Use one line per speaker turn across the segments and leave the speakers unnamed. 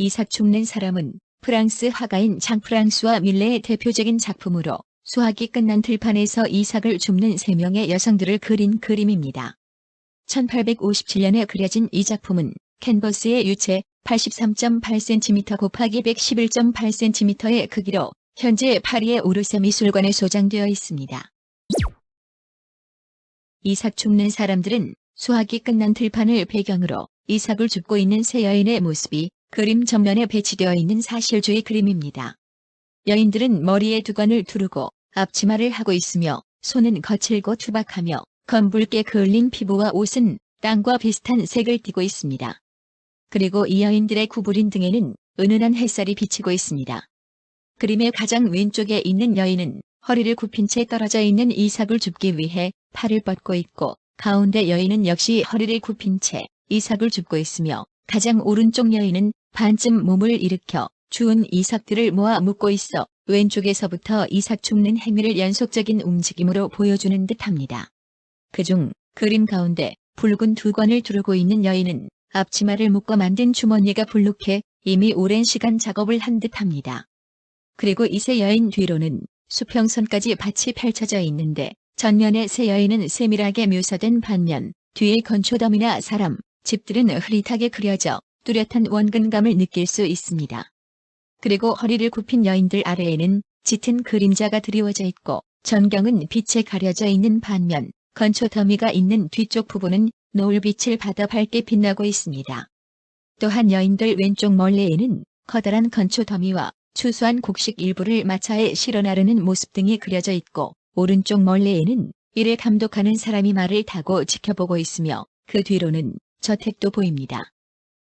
이삭 죽는 사람은 프랑스 화가인 장 프랑스와 밀레의 대표적인 작품으로 수학이 끝난 들판에서 이삭을 줍는 세 명의 여성들을 그린 그림입니다. 1857년에 그려진 이 작품은 캔버스의 유체 83.8cm 곱하기 111.8cm의 크기로 현재 파리의 오르세 미술관에 소장되어 있습니다. 이삭 죽는 사람들은 수학이 끝난 들판을 배경으로 이삭을 줍고 있는 세 여인의 모습이 그림 전면에 배치되어 있는 사실주의 그림입니다. 여인들은 머리에 두건을 두르고 앞치마를 하고 있으며 손은 거칠고 투박하며 검붉게 그을린 피부와 옷은 땅과 비슷한 색을 띠고 있습니다. 그리고 이 여인들의 구부린 등에는 은은한 햇살이 비치고 있습니다. 그림의 가장 왼쪽에 있는 여인은 허리를 굽힌 채 떨어져 있는 이삭을 줍기 위해 팔을 뻗고 있고 가운데 여인은 역시 허리를 굽힌 채 이삭을 줍고 있으며 가장 오른쪽 여인은 반쯤 몸을 일으켜 주운 이삭들을 모아 묶고 있어 왼쪽에서부터 이삭 줍는 행위를 연속적인 움직임으로 보여주는 듯합니다. 그중 그림 가운데 붉은 두 건을 두르고 있는 여인은 앞치마를 묶어 만든 주머니가 불룩해 이미 오랜 시간 작업을 한 듯합니다. 그리고 이세 여인 뒤로는 수평선까지 밭이 펼쳐져 있는데 전면의 세 여인은 세밀하게 묘사된 반면 뒤에 건초덤이나 사람, 집들은 흐릿하게 그려져 뚜렷한 원근감을 느낄 수 있습니다. 그리고 허리를 굽힌 여인들 아래에는 짙은 그림자가 드리워져 있고 전경은 빛에 가려져 있는 반면 건초 더미가 있는 뒤쪽 부분은 노을빛을 받아 밝게 빛나고 있습니다. 또한 여인들 왼쪽 멀리에는 커다란 건초 더미와 추수한 곡식 일부를 마차에 실어 나르는 모습 등이 그려져 있고 오른쪽 멀리에는 이를 감독하는 사람이 말을 타고 지켜보고 있으며 그 뒤로는 저택도 보입니다.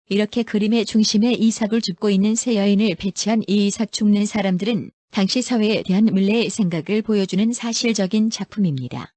이렇게 그림의 중심에 이삭을 줍고 있는 세 여인을 배치한 이 이삭 죽는 사람들은 당시 사회에 대한 물레의 생각을 보여주는 사실적인 작품입니다.